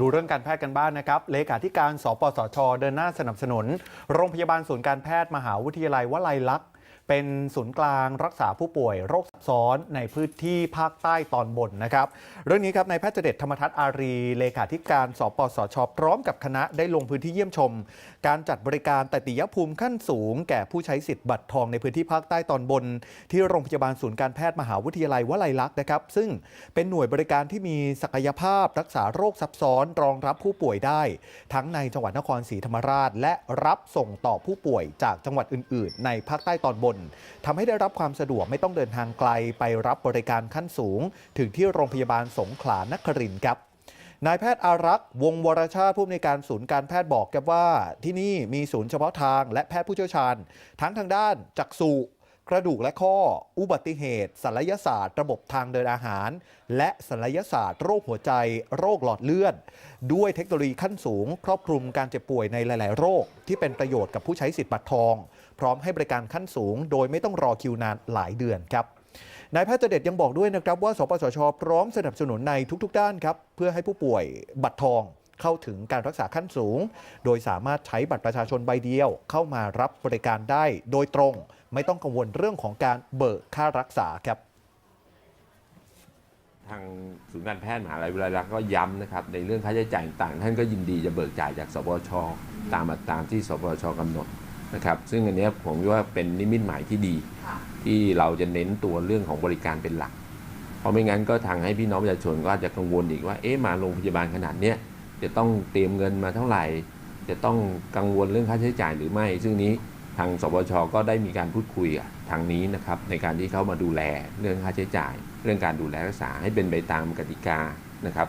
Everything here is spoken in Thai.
ดูเรื่องการแพทย์กันบ้างนะครับ เลขาธิการ สปสช เดินหน้าสนับสนุน โรงพยาบาลศูนย์การแพทย์มหาวิทยาลัยวลัยลักษณ์ เป็นศูนย์กลางรักษาผู้ป่วยโรคซับซ้อนในพื้นที่ภาคใต้ตอนบนนะครับ เรื่องนี้ครับนายแพทย์เจเดชธรรมทัศน์อารีเลขาธิการสปสชพร้อมกับคณะได้ลงพื้นที่เยี่ยมชม การจัดบริการตติยภูมิขั้นสูง แก่ผู้ใช้สิทธิ์บัตรทองในพื้นที่ภาคใต้ตอนบน ที่โรงพยาบาลศูนย์การแพทย์มหาวิทยาลัยวลัยลักษณ์นะครับ ซึ่งเป็นหน่วยบริการที่มีศักยภาพรักษาโรคซับซ้อนรองรับผู้ป่วยได้ ทั้งในจังหวัดนครศรีธรรมราช และรับส่งต่อผู้ป่วยจากจังหวัดอื่น ๆ ในภาคใต้ตอนบนทำให้ได้รับความสะดวกไม่ต้องเดินทางไกลไปรับบริการขั้นสูง ถึงที่โรงพยาบาลสงขลานครินทร์ครับนายแพทย์อารักษ์วงวรชาติผู้อำนวยการศูนย์การแพทย์บอกกับว่า ที่นี่มีศูนย์เฉพาะทางและแพทย์ผู้เชี่ยวชาญ ทั้งทางด้านจักษุ กระดูกและข้อ อุบัติเหตุศัลยศาสตร์ ระบบทางเดินอาหาร และศัลยศาสตร์ โรคหัวใจ โรคหลอดเลือด ด้วยเทคโนโลยีขั้นสูง ครอบคลุมการเจ็บป่วยในหลาย ๆ โรค ที่เป็นประโยชน์กับผู้ใช้สิทธิ์บัตรทอง พร้อมให้บริการขั้นสูง โดยไม่ต้องรอคิวนานหลายเดือนครับนายแพทย์เจเด็ดยังบอกด้วยนะครับว่า สปสช พร้อมสนับสนุนในทุก ๆ ด้านครับเพื่อให้ผู้ป่วยบัตรทอง เข้าถึงการรักษาขั้นสูง โดยสามารถใช้บัตรประชาชนใบเดียว เข้ามารับบริการได้โดยตรง ไม่ต้องกังวลเรื่องของการเบิกค่ารักษาครับทางศูนย์การแพทย์มหาวิทยาลัยรักก็ย้ำนะครับในเรื่องค่าใช้จ่ายต่างท่านก็ยินดีจะเบิกจ่ายจากสปชตามอัตราที่สปชกำหนดนะครับซึ่งอันนี้ผมว่าเป็นนิมิตหมายที่ดี ที่เราจะเน้นตัวเรื่องของบริการเป็นหลัก เพราะไม่งั้นก็ทางให้พี่น้องประชาชนก็อาจจะกังวลอีกว่าเอ๊ะมาโรงพยาบาลขนาดเนี้ย จะต้องเตรียมเงินมาเท่าไหร่ จะต้องกังวลเรื่องค่าใช้จ่ายหรือไม่ ซึ่งนี้ทางสบชก็ได้มีการพูดคุยกับทางนี้นะครับในการที่เขามาดูแลเรื่องค่าใช้จ่าย เรื่องการดูแลรักษาให้เป็นไปตามกติกานะครับ